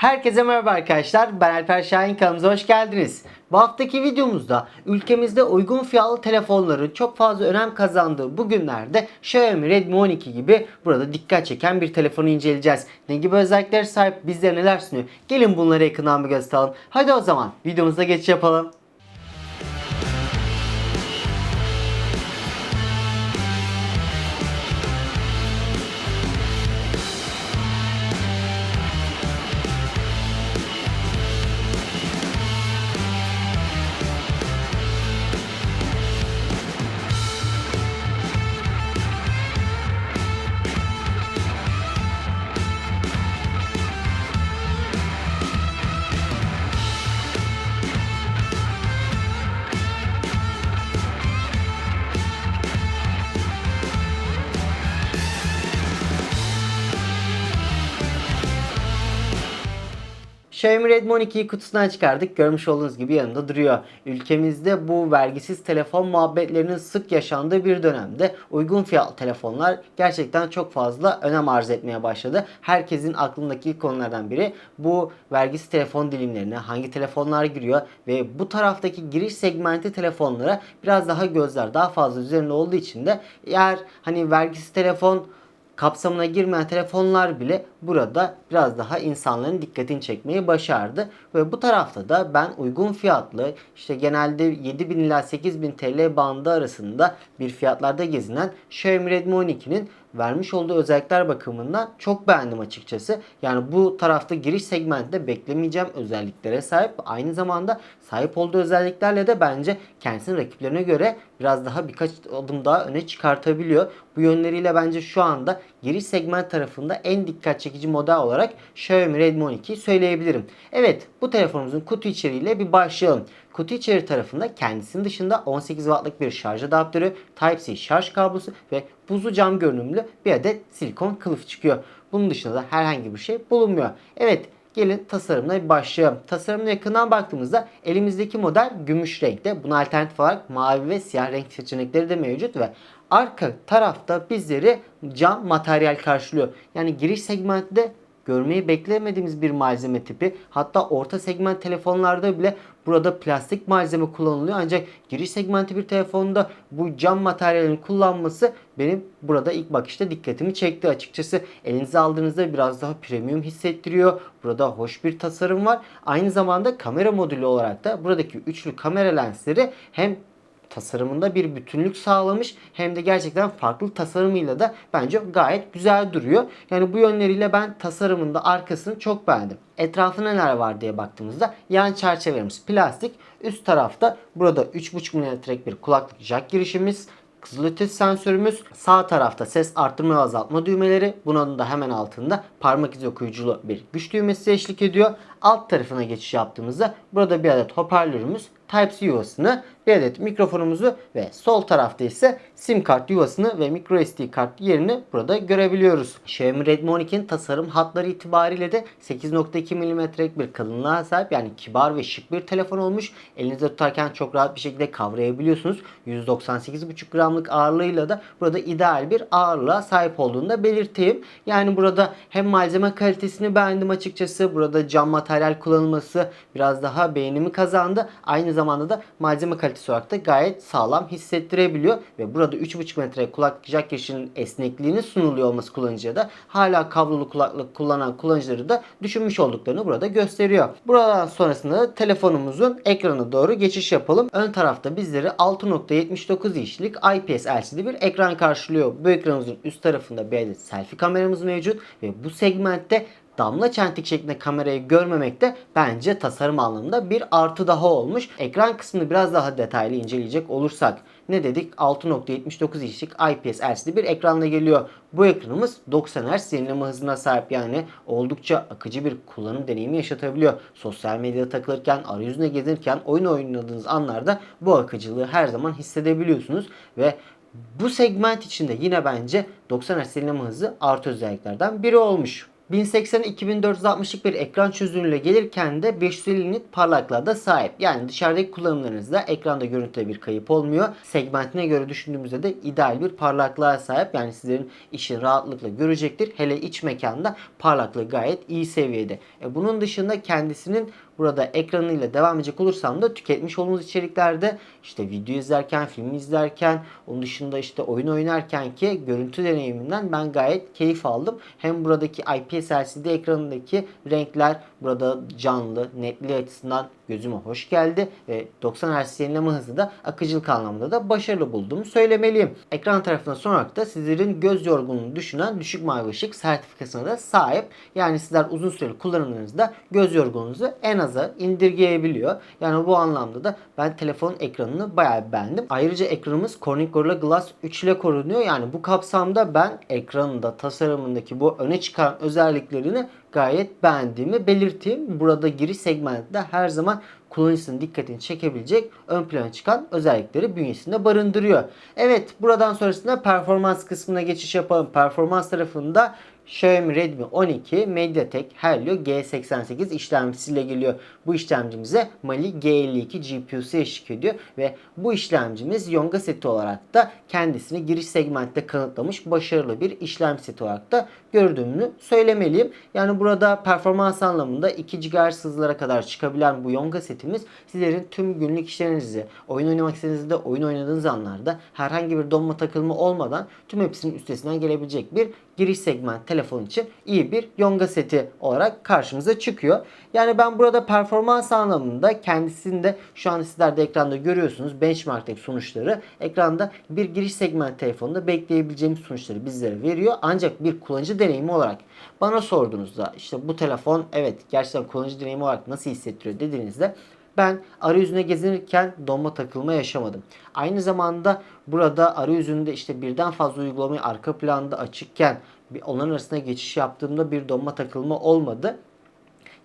Herkese merhaba arkadaşlar. Ben Alper Şahin kanalımıza hoş geldiniz. Bu haftaki videomuzda ülkemizde uygun fiyatlı telefonların çok fazla önem kazandığı bu günlerde Xiaomi Redmi 12 gibi burada dikkat çeken bir telefonu inceleyeceğiz. Ne gibi özellikler sahip bizlere neler sunuyor? Gelin bunları yakından bir gösterelim. Hadi o zaman videomuza geçiş yapalım. Xiaomi Redmi 12'yi kutusundan çıkardık. Görmüş olduğunuz gibi yanında duruyor. Ülkemizde bu vergisiz telefon muhabbetlerinin sık yaşandığı bir dönemde uygun fiyatlı telefonlar gerçekten çok fazla önem arz etmeye başladı. Herkesin aklındaki konulardan biri bu vergisiz telefon dilimlerine hangi telefonlar giriyor ve bu taraftaki giriş segmenti telefonlara biraz daha gözler daha fazla üzerinde olduğu için de eğer hani vergisiz telefon kapsamına girmeyen telefonlar bile burada biraz daha insanların dikkatini çekmeyi başardı. Ve bu tarafta da ben uygun fiyatlı işte genelde 7000 ila 8000 TL bandı arasında bir fiyatlarda gezinen Xiaomi Redmi 12'nin vermiş olduğu özellikler bakımından çok beğendim açıkçası. Yani bu tarafta giriş segmentinde beklemeyeceğim özelliklere sahip. Aynı zamanda sahip olduğu özelliklerle de bence kendisinin rakiplerine göre biraz daha birkaç adım daha öne çıkartabiliyor. Bu yönleriyle bence şu anda giriş segment tarafında en dikkat çekici model olarak Xiaomi Redmi 12'yi söyleyebilirim. Evet bu telefonumuzun kutu içeriğiyle bir başlayalım. Kutu içeri tarafında kendisinin dışında 18 wattlık bir şarj adaptörü, Type-C şarj kablosu ve buzlu cam görünümlü bir adet silikon kılıf çıkıyor. Bunun dışında da herhangi bir şey bulunmuyor. Evet Gelin tasarımla başlayalım. Tasarımına yakından baktığımızda elimizdeki model gümüş renkte. Buna alternatif olarak mavi ve siyah renk seçenekleri de mevcut ve arka tarafta bizleri cam materyal karşılıyor. Yani giriş segmentinde görmeyi beklemediğimiz bir malzeme tipi. Hatta orta segment telefonlarda bile burada plastik malzeme kullanılıyor. Ancak giriş segmenti bir telefonda bu cam materyalin kullanması benim burada ilk bakışta dikkatimi çekti açıkçası. Elinize aldığınızda biraz daha premium hissettiriyor. Burada hoş bir tasarım var. Aynı zamanda kamera modülü olarak da buradaki üçlü kamera lensleri hem tasarımında bir bütünlük sağlamış hem de gerçekten farklı tasarımıyla da bence gayet güzel duruyor. Yani bu yönleriyle ben tasarımında arkasını çok beğendim. Etrafında neler var diye baktığımızda yan çerçevelerimiz plastik. Üst tarafta burada 3.5 mm'lik bir kulaklık jack girişimiz. Kızılötesi sensörümüz sağ tarafta ses arttırma ve azaltma düğmeleri. Bunun da hemen altında parmak izi okuyuculu bir güç düğmesi eşlik ediyor. Alt tarafına geçiş yaptığımızda burada bir adet hoparlörümüz Type-C yuvasını, bir adet mikrofonumuzu ve sol tarafta ise sim kart yuvasını ve micro SD kart yerini burada görebiliyoruz. Xiaomi Redmi 12'nin tasarım hatları itibariyle de 8.2 mm'lik bir kalınlığa sahip yani kibar ve şık bir telefon olmuş. Elinizde tutarken çok rahat bir şekilde kavrayabiliyorsunuz. 198,5 gramlık ağırlığıyla da burada ideal bir ağırlığa sahip olduğunu da belirteyim. Yani burada hem malzeme kalitesini beğendim açıkçası. Burada cam materyal kullanılması biraz daha beğenimi kazandı. Aynı zamanda da malzeme kalitesi olarak da gayet sağlam hissettirebiliyor. Ve burada 3.5 metre kulaklık jack girişinin esnekliğini sunuluyor olması kullanıcıya da hala kablolu kulaklık kullanan kullanıcıları da düşünmüş olduklarını burada gösteriyor. Buradan sonrasında da telefonumuzun ekranı doğru geçiş yapalım. Ön tarafta bizleri 6.79 inçlik IPS LCD bir ekran karşılıyor. Bu ekranımızın üst tarafında bir adet selfie kameramız mevcut ve bu segmentte damla çentik şeklinde kamerayı görmemek de bence tasarım anlamında bir artı daha olmuş. Ekran kısmını biraz daha detaylı inceleyecek olursak ne dedik? 6.79 inçlik IPS LCD bir ekranla geliyor. Bu ekranımız 90 Hz yenileme hızına sahip yani oldukça akıcı bir kullanım deneyimi yaşatabiliyor. Sosyal medyada takılırken, arayüzüne gezinirken, oyun oynadığınız anlarda bu akıcılığı her zaman hissedebiliyorsunuz ve bu segment içinde yine bence 90 Hz yenileme hızı artı özelliklerden biri olmuş. 1080 2460'lık bir ekran çözünürlüğüyle gelirken de 550 nit parlaklığa da sahip. Yani dışarıdaki kullanımlarınızda ekranda görüntüde bir kayıp olmuyor. Segmentine göre düşündüğümüzde de ideal bir parlaklığa sahip. Yani sizlerin işi rahatlıkla görecektir. Hele iç mekanda parlaklığı gayet iyi seviyede. E bunun dışında kendisinin burada ekranıyla devam edecek olursam da tüketmiş olduğunuz içeriklerde işte video izlerken, film izlerken, onun dışında işte oyun oynarken ki görüntü deneyiminden ben gayet keyif aldım. Hem buradaki IPS LCD ekranındaki renkler burada canlı, netliği açısından gözüme hoş geldi ve 90 Hz yenileme hızı da akıcılık anlamında da başarılı bulduğumu söylemeliyim. Ekran tarafına sorarak da sizlerin göz yorgunluğunu düşünen düşük mavi ışık sertifikasına da sahip. Yani sizler uzun süreli kullanımlarınızda göz yorgunluğunuzu en aza indirgeyebiliyor. Yani bu anlamda da ben telefonun ekranını bayağı beğendim. Ayrıca ekranımız Corning Gorilla Glass 3 ile korunuyor. Yani bu kapsamda ben ekranında tasarımındaki bu öne çıkan özelliklerini gayet beğendiğimi belirteyim. Burada giriş segmentinde her zaman kullanıcısının dikkatini çekebilecek ön plana çıkan özellikleri bünyesinde barındırıyor. Evet buradan sonrasında performans kısmına geçiş yapalım. Performans tarafında Xiaomi Redmi 12 MediaTek Helio G88 işlemcisiyle geliyor. Bu işlemcimize Mali G52 GPU'su eşlik ediyor ve bu işlemcimiz Yonga seti olarak da kendisini giriş segmentte kanıtlamış başarılı bir işlemci seti olarak da gördüğümünü söylemeliyim. Yani burada performans anlamında 2 GHz hızlara kadar çıkabilen bu Yonga setimiz sizlerin tüm günlük işlerinizi, oyun oynamak istediğinizde oyun oynadığınız anlarda herhangi bir donma takılma olmadan tüm hepsinin üstesinden gelebilecek bir giriş segment telefon için iyi bir Yonga seti olarak karşımıza çıkıyor. Yani ben burada performans anlamında kendisinde şu an sizler de ekranda görüyorsunuz benchmarktaki sonuçları ekranda bir giriş segment telefonunda bekleyebileceğimiz sonuçları bizlere veriyor. Ancak bir kullanıcı deneyimi olarak bana sorduğunuzda işte bu telefon evet gerçekten kullanıcı deneyimi olarak nasıl hissettiriyor dediğinizde ben arayüzüne gezinirken donma takılma yaşamadım. Aynı zamanda burada arayüzünde işte birden fazla uygulamayı arka planda açıkken onların arasında geçiş yaptığımda bir donma takılma olmadı.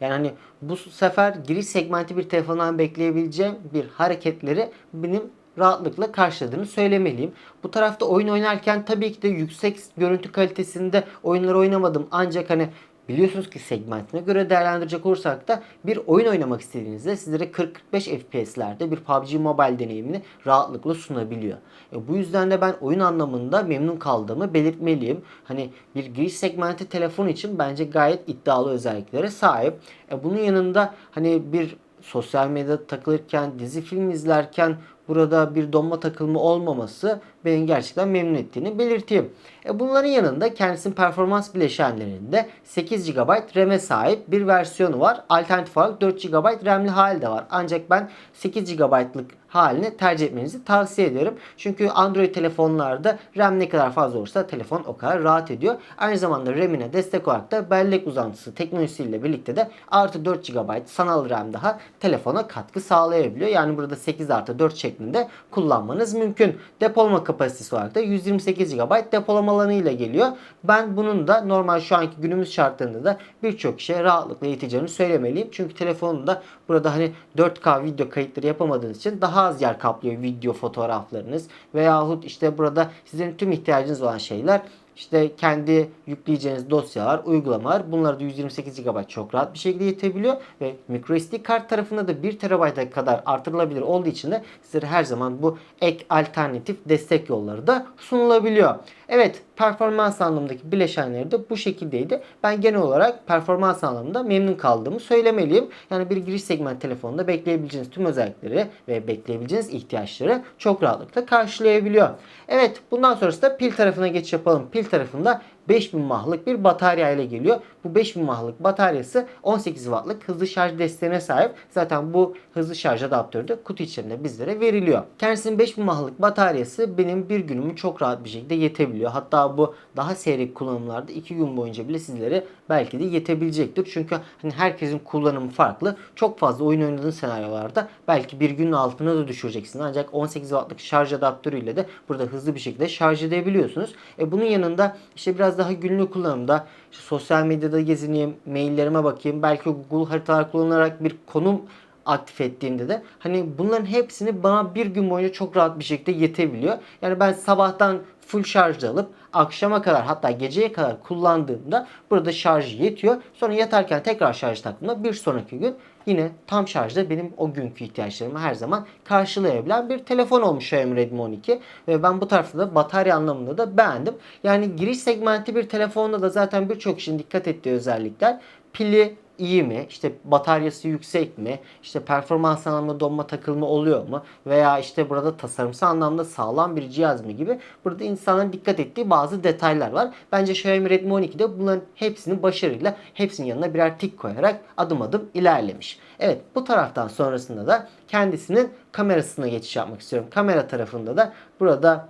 Yani hani bu sefer giriş segmenti bir telefondan bekleyebileceğim bir hareketleri benim rahatlıkla karşıladığını söylemeliyim. Bu tarafta oyun oynarken tabii ki de yüksek görüntü kalitesinde oyunları oynamadım. Ancak hani Biliyorsunuz ki segmentine göre değerlendirecek olursak da bir oyun oynamak istediğinizde sizlere 40-45 FPS'lerde bir PUBG Mobile deneyimini rahatlıkla sunabiliyor. E bu yüzden de ben oyun anlamında memnun kaldığımı belirtmeliyim. Hani bir giriş segmenti telefon için bence gayet iddialı özelliklere sahip. E bunun yanında hani bir sosyal medyada takılırken, dizi film izlerken burada bir donma takılma olmaması beni gerçekten memnun ettiğini belirteyim. E bunların yanında kendisinin performans bileşenlerinde 8 GB RAM'e sahip bir versiyonu var. Alternatif olarak 4 GB RAM'li hali de var. Ancak ben 8 GB'lık halini tercih etmenizi tavsiye ederim. Çünkü Android telefonlarda RAM ne kadar fazla olursa telefon o kadar rahat ediyor. Aynı zamanda RAM'ine destek olarak da bellek uzantısı teknolojisiyle birlikte de artı 4 GB sanal RAM daha telefona katkı sağlayabiliyor. Yani burada 8 artı 4 şeklinde kullanmanız mümkün. Depolama kapasitesi olarak da 128 GB depolama alanı ile geliyor. Ben bunun da normal şu anki günümüz şartlarında da birçok kişiye rahatlıkla yeteceğini söylemeliyim. Çünkü telefonun da burada hani 4K video kayıtları yapamadığınız için daha az yer kaplıyor video fotoğraflarınız veyahut işte burada sizin tüm ihtiyacınız olan şeyler işte kendi yükleyeceğiniz dosyalar, uygulamalar bunlar da 128 GB çok rahat bir şekilde yetebiliyor ve microSD kart tarafında da 1 TB'a kadar artırılabilir olduğu için de sizlere her zaman bu ek alternatif destek yolları da sunulabiliyor. Evet performans anlamındaki bileşenleri de bu şekildeydi. Ben genel olarak performans anlamında memnun kaldığımı söylemeliyim. Yani bir giriş segment telefonunda bekleyebileceğiniz tüm özellikleri ve bekleyebileceğiniz ihtiyaçları çok rahatlıkla karşılayabiliyor. Evet bundan sonrası da pil tarafına geçiş yapalım. Pil tarafında 5000 mAh'lık bir batarya ile geliyor. Bu 5000 mAh'lık bataryası 18 Watt'lık hızlı şarj desteğine sahip. Zaten bu hızlı şarj adaptörü de kutu içerisinde bizlere veriliyor. Kendisinin 5000 mAh'lık bataryası benim bir günümü çok rahat bir şekilde yetebiliyor. Hatta bu daha seyrek kullanımlarda 2 gün boyunca bile sizlere belki de yetebilecektir. Çünkü hani herkesin kullanımı farklı. Çok fazla oyun oynadığın senaryolarda belki bir günün altına da düşüreceksin. Ancak 18 Watt'lık şarj adaptörüyle de burada hızlı bir şekilde şarj edebiliyorsunuz. E bunun yanında işte biraz daha günlük kullanımda işte sosyal medyada gezineyim, maillerime bakayım, belki Google haritalar kullanarak bir konum aktif ettiğimde de hani bunların hepsini bana bir gün boyunca çok rahat bir şekilde yetebiliyor. Yani ben sabahtan full şarjda alıp akşama kadar hatta geceye kadar kullandığımda burada şarjı yetiyor. Sonra yatarken tekrar şarj taktığımda bir sonraki gün yine tam şarjda benim o günkü ihtiyaçlarımı her zaman karşılayabilen bir telefon olmuş Xiaomi Redmi 12 ve ben bu tarafta da batarya anlamında da beğendim. Yani giriş segmenti bir telefonda da zaten birçok kişinin dikkat ettiği özellikler pili iyi mi? İşte bataryası yüksek mi? İşte performans anlamında donma takılma oluyor mu? Veya işte burada tasarımsal anlamda sağlam bir cihaz mı gibi burada insanların dikkat ettiği bazı detaylar var. Bence Xiaomi Redmi 12'de bunların hepsini başarıyla hepsinin yanına birer tik koyarak adım adım ilerlemiş. Evet bu taraftan sonrasında da kendisinin kamerasına geçiş yapmak istiyorum. Kamera tarafında da burada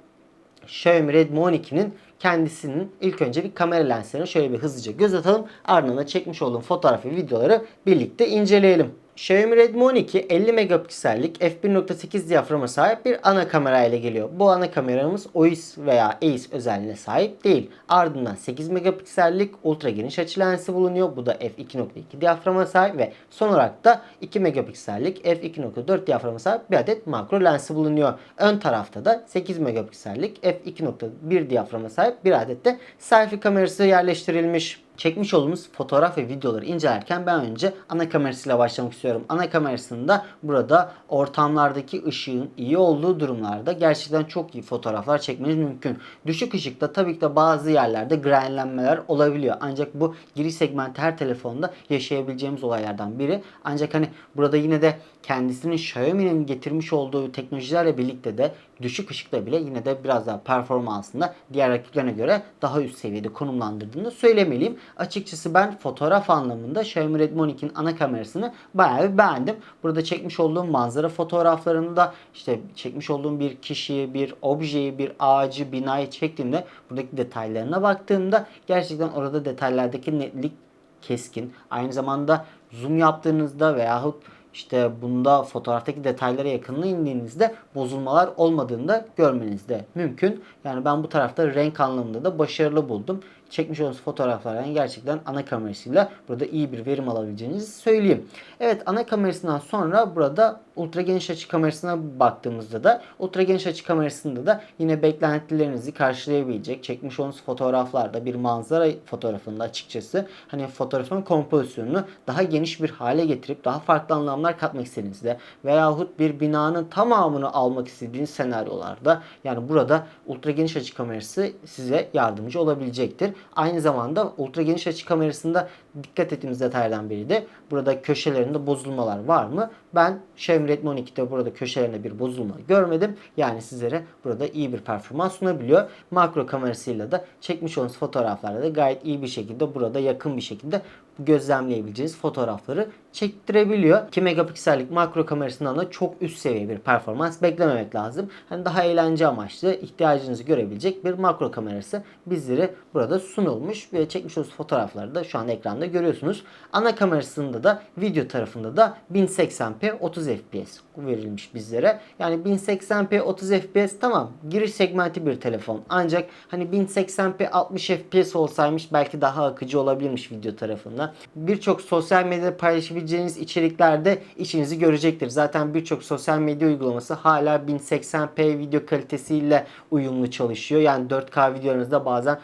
Xiaomi Redmi 12'nin kendisinin ilk önce bir kamera lenslerine şöyle bir hızlıca göz atalım. Ardından da çekmiş olduğum fotoğraf ve videoları birlikte inceleyelim. Xiaomi Redmi 12 50 megapiksellik f1.8 diyaframa sahip bir ana kamera ile geliyor. Bu ana kameramız OIS veya EIS özelliğine sahip değil. Ardından 8 megapiksellik ultra geniş açı lensi bulunuyor. Bu da f2.2 diyaframa sahip ve son olarak da 2 megapiksellik f2.4 diyaframa sahip bir adet makro lensi bulunuyor. Ön tarafta da 8 megapiksellik f2.1 diyaframa sahip bir adet de selfie kamerası yerleştirilmiş. Çekmiş olduğumuz fotoğraf ve videoları incelerken ben önce ana kamerasıyla başlamak istiyorum. Ana kamerasında burada ortamlardaki ışığın iyi olduğu durumlarda gerçekten çok iyi fotoğraflar çekmeniz mümkün. Düşük ışıkta tabii ki de bazı yerlerde grainlenmeler olabiliyor. Ancak bu giriş segmenti her telefonda yaşayabileceğimiz olaylardan biri. Ancak hani burada yine de kendisinin Xiaomi'nin getirmiş olduğu teknolojilerle birlikte de düşük ışıkta bile yine de biraz daha performansında diğer rakiplerine göre daha üst seviyede konumlandırdığını söylemeliyim. Açıkçası ben fotoğraf anlamında Xiaomi Redmi 12'nin ana kamerasını bayağı bir beğendim. Burada çekmiş olduğum manzara fotoğraflarında işte çekmiş olduğum bir kişiyi, bir objeyi, bir ağacı, binayı çektiğimde buradaki detaylarına baktığımda gerçekten orada detaylardaki netlik keskin. Aynı zamanda zoom yaptığınızda veyahut işte bunda fotoğraftaki detaylara yakınlığa indiğinizde bozulmalar olmadığını da görmeniz de mümkün. Yani ben bu tarafta renk anlamında da başarılı buldum. Çekmiş olduğunuz fotoğraflardan gerçekten ana kamerasıyla burada iyi bir verim alabileceğinizi söyleyeyim. Evet ana kamerasından sonra burada ultra geniş açı kamerasına baktığımızda da ultra geniş açı kamerasında da yine beklentilerinizi karşılayabilecek çekmiş olduğunuz fotoğraflarda bir manzara fotoğrafında açıkçası hani fotoğrafın kompozisyonunu daha geniş bir hale getirip daha farklı anlamlar katmak istediğinizde veyahut bir binanın tamamını almak istediğiniz senaryolarda yani burada ultra geniş açı kamerası size yardımcı olabilecektir. Aynı zamanda ultra geniş açı kamerasında dikkat ettiğimiz detaylardan biri de burada köşelerinde bozulmalar var mı? Ben Xiaomi Redmi 12'de burada köşelerinde bir bozulma görmedim. Yani sizlere burada iyi bir performans sunabiliyor. Makro kamerasıyla da çekmiş olduğunuz fotoğraflarda da gayet iyi bir şekilde burada yakın bir şekilde gözlemleyebileceğiniz fotoğrafları çektirebiliyor. 2 megapiksellik makro kamerasından da çok üst seviye bir performans beklememek lazım. Hani daha eğlence amaçlı ihtiyacınızı görebilecek bir makro kamerası bizlere burada sunulmuş ve çekmiş olduğunuz fotoğrafları da şu an ekranda görüyorsunuz. Ana kamerasında da video tarafında da 1080p 30 fps verilmiş bizlere. Yani 1080p 30 fps tamam giriş segmenti bir telefon. Ancak hani 1080p 60 fps olsaymış belki daha akıcı olabilirmiş video tarafında. Birçok sosyal medyada paylaşabileceğiniz içeriklerde işinizi görecektir. Zaten birçok sosyal medya uygulaması hala 1080p video kalitesiyle uyumlu çalışıyor. Yani 4K videolarınızda bazen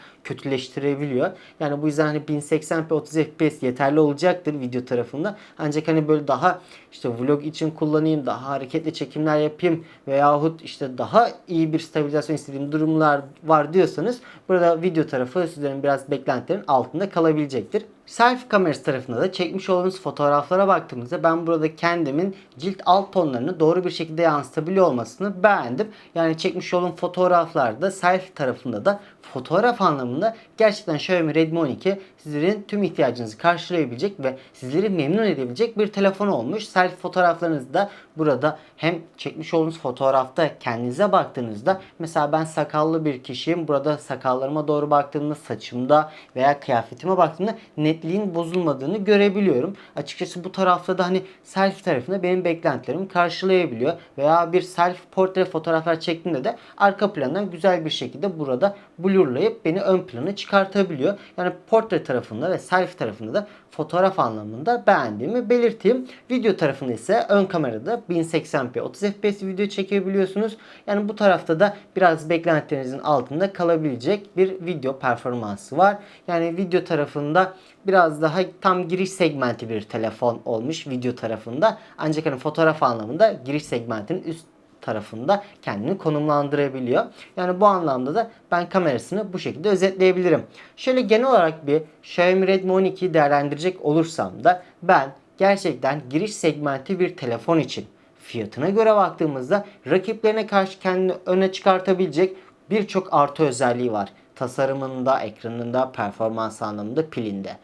kötüleştirebiliyor. Yani bu yüzden hani 1080p 30 fps yeterli olacaktır video tarafında. Ancak hani böyle daha işte vlog için kullanayım, daha hareketli çekimler yapayım veyahut işte daha iyi bir stabilizasyon istediğim durumlar var diyorsanız burada video tarafı sizlerin biraz beklentilerin altında kalabilecektir. Selfie kamerası tarafında da çekmiş olduğunuz fotoğraflara baktığımızda ben burada kendimin cilt alt tonlarını doğru bir şekilde yansıtabiliyor olmasını beğendim. Yani çekmiş olduğum fotoğraflarda selfie tarafında da fotoğraf anlamında gerçekten Xiaomi Redmi 12 sizlerin tüm ihtiyacınızı karşılayabilecek ve sizleri memnun edebilecek bir telefon olmuş. Selfie fotoğraflarınızı da burada hem çekmiş olduğunuz fotoğrafta kendinize baktığınızda mesela ben sakallı bir kişiyim. Burada sakallarıma doğru baktığımda saçımda veya kıyafetime baktığımda netlik renkliğin bozulmadığını görebiliyorum. Açıkçası bu tarafta da hani selfie tarafında benim beklentilerimi karşılayabiliyor. Veya bir selfie portre fotoğraflar çektiğimde de arka plandan güzel bir şekilde burada blurlayıp beni ön plana çıkartabiliyor. Yani portre tarafında ve selfie tarafında da fotoğraf anlamında beğendiğimi belirteyim. Video tarafında ise ön kamerada 1080p 30 fps video çekebiliyorsunuz. Yani bu tarafta da biraz beklentilerinizin altında kalabilecek bir video performansı var. Yani video tarafında biraz daha tam giriş segmenti bir telefon olmuş video tarafında. Ancak hani fotoğraf anlamında giriş segmentinin üst tarafında kendini konumlandırabiliyor. Yani bu anlamda da ben kamerasını bu şekilde özetleyebilirim. Şöyle genel olarak bir Xiaomi Redmi 12'yi değerlendirecek olursam da ben gerçekten giriş segmenti bir telefon için fiyatına göre baktığımızda rakiplerine karşı kendini öne çıkartabilecek birçok artı özelliği var. Tasarımında, ekranında, performans anlamında, pilinde.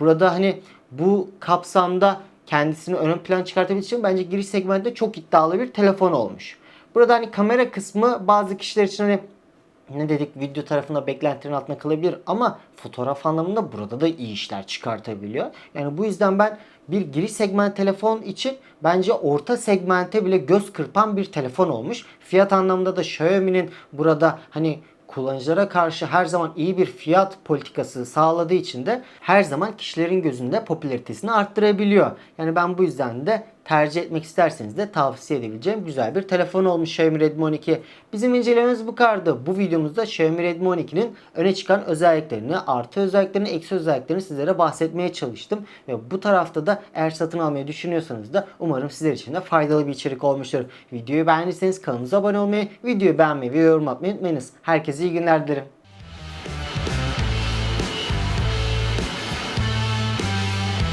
Burada hani bu kapsamda kendisini ön plan çıkartabildiği için bence giriş segmentinde çok iddialı bir telefon olmuş. Burada hani kamera kısmı bazı kişiler için hani ne dedik video tarafında beklentilerin altında kalabilir ama fotoğraf anlamında burada da iyi işler çıkartabiliyor. Yani bu yüzden ben bir giriş segment telefon için bence orta segmente bile göz kırpan bir telefon olmuş. Fiyat anlamında da Xiaomi'nin burada hani kullanıcılara karşı her zaman iyi bir fiyat politikası sağladığı için de her zaman kişilerin gözünde popülaritesini arttırabiliyor. Yani ben bu yüzden de tercih etmek isterseniz de tavsiye edebileceğim güzel bir telefon olmuş Xiaomi Redmi 12. Bizim incelememiz bu kadardı. Bu videomuzda Xiaomi Redmi 12'nin öne çıkan özelliklerini, artı özelliklerini, eksi özelliklerini sizlere bahsetmeye çalıştım. Ve bu tarafta da eğer satın almayı düşünüyorsanız da umarım sizler için de faydalı bir içerik olmuştur. Videoyu beğendiyseniz kanalımıza abone olmayı, videoyu beğenmeyi ve yorum atmayı unutmayınız. Herkese iyi günler dilerim.